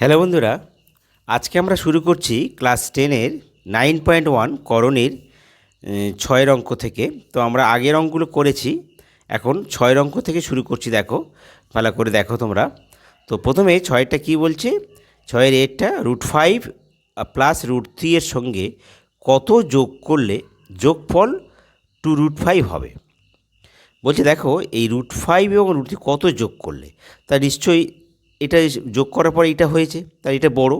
Hello বন্ধুরা, আজকে আমরা শুরু করছি ক্লাস টেনের নাইন পয়েন্ট ওয়ান করণের ছয়ের অঙ্ক থেকে। তো আমরা আগের অঙ্কগুলো করেছি, এখন ছয়ের অঙ্ক থেকে শুরু করছি, দেখো, ভালো করে দেখো তোমরা। তো প্রথমে ছয়টা কি বলছে? ছয়ের এরটা root five plus root three এর সঙ্গে কত যোগ করলে যোগফল টু রুট ফাইভ হবে? বলছে দেখো, এই রুট ফাইভ এবং রুট থ্রি কত যোগ করলে? তা নিশ্চয়ই এটা যোগ করার পর এটা হয়েছে তার এটা বড়,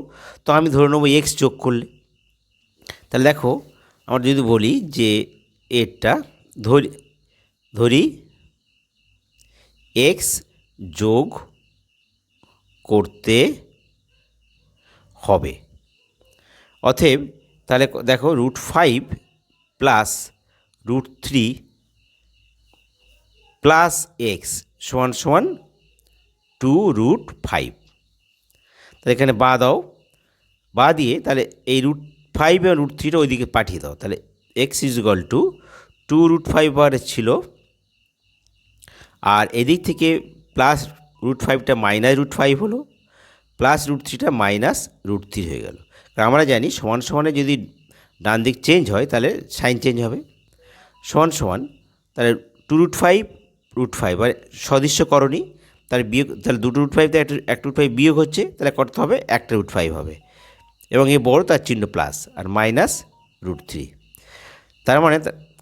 তো আমি ধরে নেব এক্স যোগ করলে। তাহলে দেখো, আমরা যদি বলি যে এরটা ধরি ধরি এক্স যোগ করতে হবে। অতএব, তাহলে দেখো root five plus root three plus x সমান সমান টু রুট ফাইভ। তাহলে এখানে বা দাও, বা দিয়ে তাহলে এই রুট ফাইভ এবং রুট থ্রিটা ওইদিকে পাঠিয়ে দাও। তাহলে x equal two two root five বার ছিল। আর এদিক থেকে প্লাস রুট ফাইভটা মাইনাস রুট ফাইভ হলো, প্লাস রুট থ্রিটা মাইনাস রুট থ্রি হয়ে গেল। কারণ আমরা জানি সমান সমানে যদি ডান দিক চেঞ্জ হয়, তাহলে সাইন চেঞ্জ হবে। সমান সমান, তাহলে two root five root five আর সদৃশ্যকরণী তাহলে বিয়োগ, তাহলে দুটো রুট ফাইভ একটা একটা রুট ফাইভ বিয়োগ হচ্ছে, তাহলে কত হবে? একটা রুট ফাইভ হবে। এবং এই বড় তার চিহ্ন প্লাস আর মাইনাস রুট থ্রি তার মানে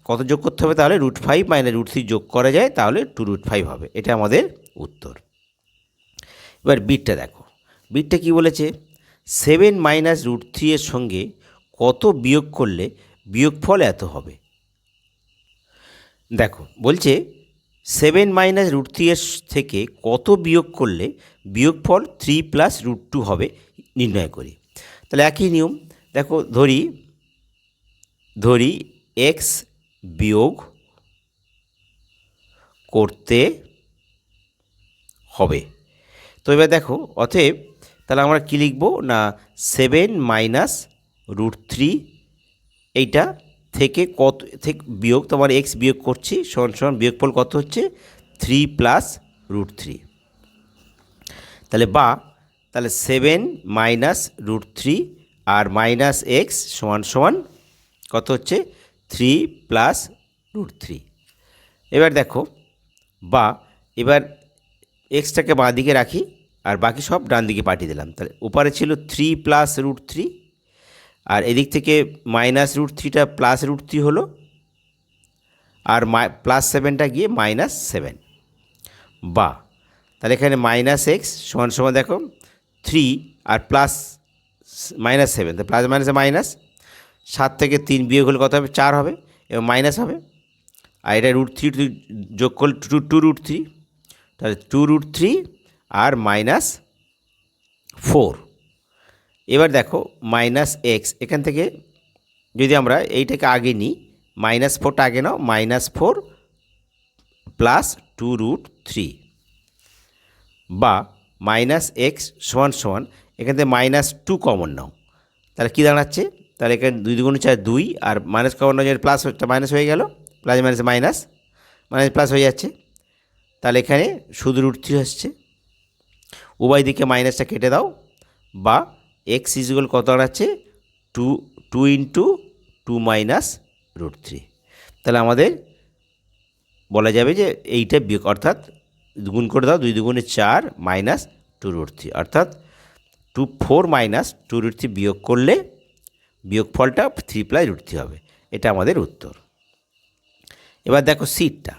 কত যোগ করতে হবে তাহলে? Root five minus root three যোগ করা যায়, তাহলে টু রুট ফাইভ হবে। এটা আমাদের উত্তর। এবার বিটটা দেখো। বিটটা কি বলেছে? সেভেন মাইনাস রুট থ্রি এর সঙ্গে কত বিয়োগ করলে বিয়োগফল এত হবে? দেখো, বলছে সেভেন মাইনাস রুট থ্রি এর থেকে কত বিয়োগ করলে বিয়োগফল থ্রি প্লাস রুট টু হবে নির্ণয় করি। তাহলে একই নিয়ম, দেখো ধরি ধরি এক্স বিয়োগ করতে হবে। তো এবার দেখো, অতএব তাহলে আমরা কী লিখব? না, সেভেন মাইনাস রুট থ্রি, এইটা থেকে কত, থেকে বিয়োগ, তোমার এক্স বিয়োগ করছি, সমান সমান বিয়োগফল কত হচ্ছে? থ্রি প্লাস রুট থ্রি তাহলে বা, তাহলে সেভেন মাইনাস রুট থ্রি আর মাইনাস এক্স সমান সমান কত হচ্ছে? থ্রি প্লাস রুট থ্রি এবার দেখো, বা, এবার এক্সটাকে বাঁ দিকে রাখি, আর বাকি সব ডান দিকে পাঠিয়ে দিলাম। তাহলে ওপারে ছিল থ্রি প্লাস রুট থ্রি আর এদিক থেকে মাইনাস রুট থ্রিটা প্লাস রুট থ্রি হলো, আর প্লাস সেভেনটা গিয়ে মাইনাস সেভেন বা, তাহলে এখানে মাইনাস এক্স সমান সমান দেখো থ্রি আর প্লাস মাইনাস সেভেন তো প্লাস মাইনাসে মাইনাস সাত থেকে তিন বিয়োগ হলে কত হবে? চার হবে, এবং মাইনাস হবে। আর এটা রুট থ্রি যোগ করলে টু টু রুট থ্রি তাহলে টু রুট থ্রি আর মাইনাস ফোর এবার দেখো মাইনাস এক্স এখান থেকে যদি আমরা এইটাকে আগে নিই মাইনাস ফোরটা আগে নাও minus four plus two root three বা মাইনাস এক্স সমান সমান, এখান থেকে মাইনাস টু কমন নাও। তাহলে কী দাঁড়াচ্ছে? তাহলে এখানে দুই দুগুণ চার দুই, আর মাইনাস কমন নাও প্লাস মাইনাস হয়ে গেল। Plus minus minus minus plus হয়ে যাচ্ছে। তাহলে এখানে শুধু রুট থ্রি আসছে। উভয় দিকে মাইনাসটা কেটে দাও, বা এক্স ইজুয়াল কত দাঁড়াচ্ছে? Two two into two minus root three তাহলে আমাদের বলা যাবে যে এইটা বিয়োগ, অর্থাৎ গুণ করে দাও, দুই দুগুণে চার মাইনাস টু রুট থ্রি অর্থাৎ two four minus two root three বিয়োগ করলে বিয়োগফলটা থ্রি প্লাস রুট থ্রি হবে। এটা আমাদের উত্তর। এবার দেখো সিটটা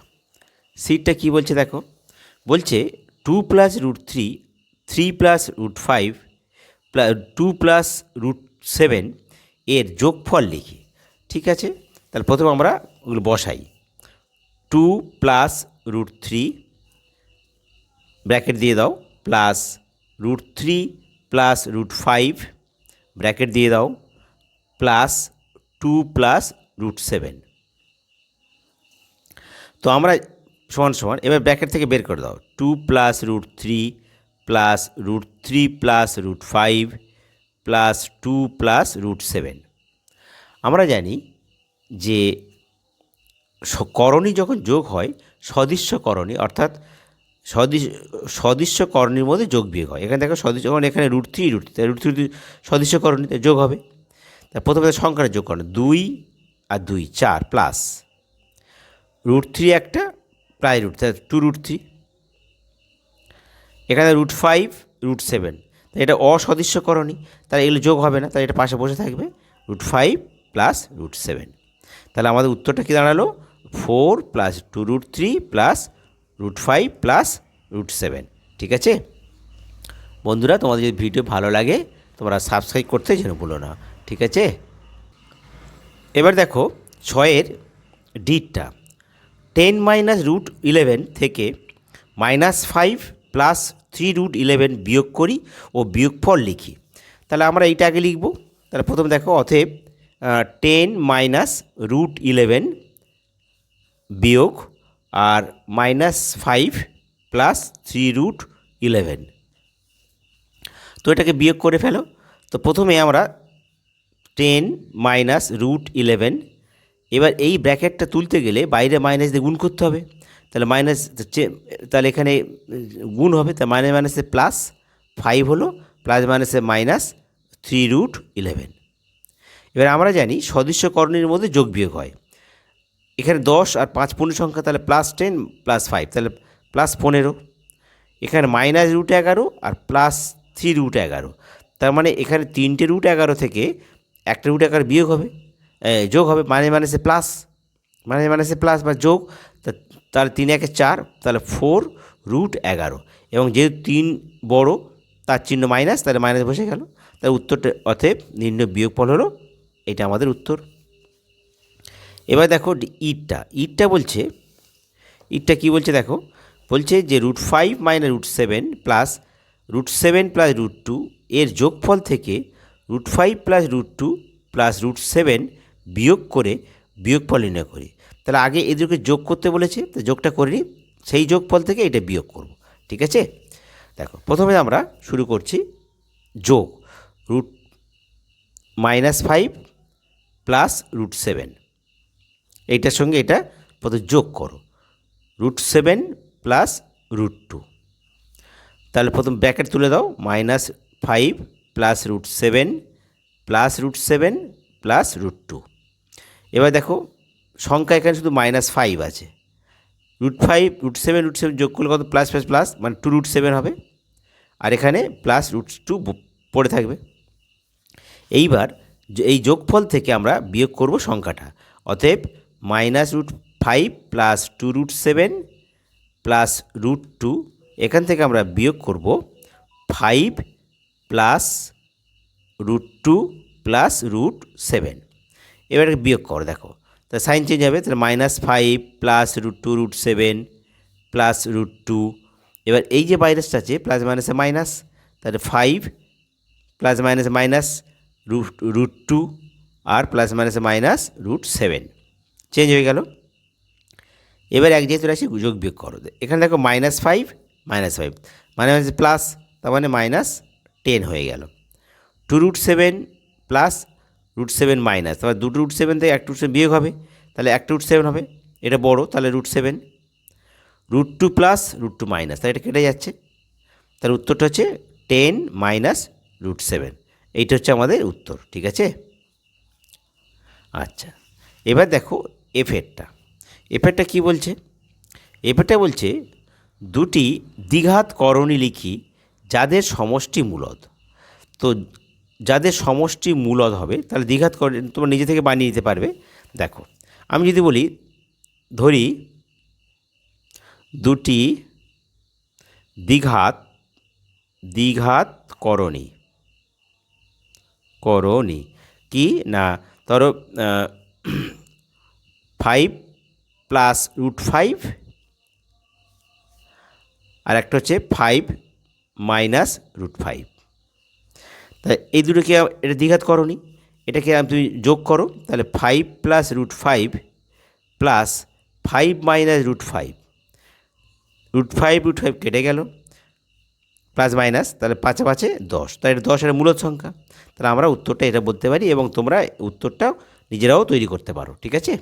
সিটটা কি বলছে দেখো? বলছে two plus root three three plus root five two plus root seven এর যোগফল লিখি, ঠিক আছে? তাহলে প্রথমে আমরা ওগুলো বসাই। Two plus root three bracket দিয়ে দাও plus root three plus root five bracket দিয়ে দাও plus two plus root seven তো আমরা সমান সমান, এবার ব্র্যাকেট থেকে বের করে দাও two plus root three plus root three plus root five plus two plus root seven আমরা জানি যে করণী যখন যোগ হয়, সদৃশ্য করণী, অর্থাৎ সদৃশ সদৃশ্য করণীর মধ্যে যোগ বিয়োগ হয়। এখানে দেখো সদৃশ্য করণ এখানে root three root root three সদৃশ্য করণীতে যোগ হবে, তা প্রথমে সংখ্যাটা যোগ করো দুই আর দুই, চার প্লাস রুট থ্রি একটা, প্রায় রুট টু রুট থ্রি এখানে রুট ফাইভ রুট সেভেন তাই এটা অসদৃশ্যকরণী তাহলে এগুলো যোগ হবে না তাই এটা পাশে বসে থাকবে root five plus root seven তাহলে আমাদের উত্তরটা কী দাঁড়াল? Four plus two root three plus root five plus root seven ঠিক আছে? বন্ধুরা, তোমাদের যদি ভিডিও ভালো লাগে, তোমরা সাবস্ক্রাইব করতে যেন বলো না। ঠিক আছে? এবার দেখো, ছয়ের ডিটটা টেন মাইনাস রুট ইলেভেন থেকে minus five plus three root eleven বিয়োগ করি ও বিয়োগফল লিখি। তাহলে আমরা এইটা আগে লিখব। তাহলে প্রথমে দেখো, অতএব টেন মাইনাস রুট ইলেভেন বিয়োগ আর minus five plus three root eleven তো এটাকে বিয়োগ করে ফেলো। তো প্রথমে আমরা টেন মাইনাস রুট ইলেভেন এবার এই ব্র্যাকেটটা তুলতে গেলে বাইরে মাইনাস দিয়ে গুণ করতে হবে। তাহলে মাইনাস তাহলে এখানে গুণ হবে তা মাইনাস মাইনাসে প্লাস ফাইভ হলো প্লাস মাইনাসে মাইনাস থ্রি রুট ইলেভেন এবার আমরা জানি সদৃশ্যকরণের মধ্যে যোগ বিয়োগ হয়। এখানে দশ আর পাঁচ পূর্ণ সংখ্যা, তাহলে প্লাস টেন প্লাস ফাইভ তাহলে প্লাস পনেরো। এখানে মাইনাস রুট এগারো আর প্লাস থ্রি রুট এগারো। তার মানে এখানে তিনটে রুট এগারো থেকে একটা রুট এগারো বিয়োগ হবে যোগ হবে মানে মানে সে প্লাস মানে মানে সে প্লাস বা যোগ তাহলে তিন একে চার, তাহলে ফোর রুট এগারো। এবং যেহেতু তিন বড়, তার চিহ্ন মাইনাস তাহলে মাইনাস বসে গেল। তার উত্তরটা, অতএব নির্ণয় বিয়োগফল হলো এটা আমাদের উত্তর। এবার দেখো ইটটা ইটটা বলছে, ইটটা কি বলছে দেখো? বলছে যে root five minus root seven plus root seven plus root two এর যোগফল থেকে root five plus root two plus root seven বিয়োগ করে বিয়োগফল নির্ণয় করি। তাহলে আগে এদেরকে যোগ করতে বলেছে, তো যোগটা করে নিই। সেই যোগফল থেকে এটা বিয়োগ করব, ঠিক আছে? দেখো, প্রথমে আমরা শুরু করছি যোগ, root minus five plus root seven. এইটার সঙ্গে এটা প্রথমে যোগ করো, root seven plus root two. তাহলে প্রথম ব্র্যাকেট তুলে দাও, minus five plus root seven plus root seven plus root two. এবার দেখো সংখ্যা এখানে শুধু মাইনাস ফাইভ আছে। Root five root seven root seven যোগ করলে কত? প্লাস প্লাস প্লাস মানে টু রুট সেভেন হবে। আর এখানে প্লাস রুট টু পড়ে থাকবে। এইবার এই যোগফল থেকে আমরা বিয়োগ করব সংখ্যাটা। অতএব minus root five plus two root seven plus root two এখান থেকে আমরা বিয়োগ করব five plus root two plus root seven এবার বিয়োগ করো, দেখো। তা সাইন চেঞ্জ হবে, তাহলে minus five plus root two root seven plus root two এবার এই যে মাইনাসটা আছে প্লাস মাইনাসে মাইনাস তাহলে ফাইভ প্লাস মাইনাসে মাইনাস রুট রুট টু আর প্লাস মাইনাসে মাইনাস রুট সেভেন চেঞ্জ হয়ে গেল। এবার এক যেহেতু রাশি যোগ বিয়োগ করো। এখানে দেখো মাইনাস ফাইভ মাইনাস ফাইভ হচ্ছে প্লাস তার মানে মাইনাস টেন হয়ে গেল। Two root seven plus root seven minus তারপর দুটো রুট সেভেন থেকে একটা রুট সেভেন বিয়োগ হবে, তাহলে একটা রুট সেভেন হবে, এটা বড়, তাহলে root seven root two plus root two minus তাহলে এটা কেটে যাচ্ছে তার উত্তরটা হচ্ছে টেন মাইনাস রুট সেভেন এইটা হচ্ছে আমাদের উত্তর, ঠিক আছে? আচ্ছা এবার দেখো এফেরটা এফেরটা কি বলছে? এফেরটা বলছে দুটি দ্বিঘাত করণী লিখি যাদের সমষ্টি মূলত তো যাদের সমষ্টি মূলদ হবে, তাহলে দ্বিঘাত করণী তোমরা নিজে থেকে বানিয়ে নিতে পারবে। দেখো, আমি যদি বলি, ধরি দুটি দ্বিঘাত দ্বিঘাত করণী। করণী কি? না, ধরো ফাইভ প্লাস রুট ফাইভ আর একটা হচ্ছে ফাইভ মাইনাস রুট ফাইভ তাই এই দুটোকে এটা দ্বিঘাত করণী এটাকে তুমি যোগ করো, তাহলে five plus root five plus five minus root five root five root five কেটে গেল প্লাস মাইনাস তাহলে পাঁচে পাঁচে দশ। তাহলে এটা দশের মূলত সংখ্যা। তাহলে আমরা উত্তরটা এটা বলতে পারি এবং তোমরা উত্তরটাও নিজেরাও তৈরি করতে পারো, ঠিক আছে?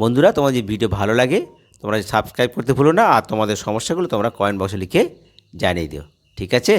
বন্ধুরা তোমার যদি ভিডিও ভালো লাগে, তোমরা সাবস্ক্রাইব করতে ভুলো না, আর তোমাদের সমস্যাগুলো তোমরা কমেন্ট বক্সে লিখে জানিয়ে দিও, ঠিক আছে?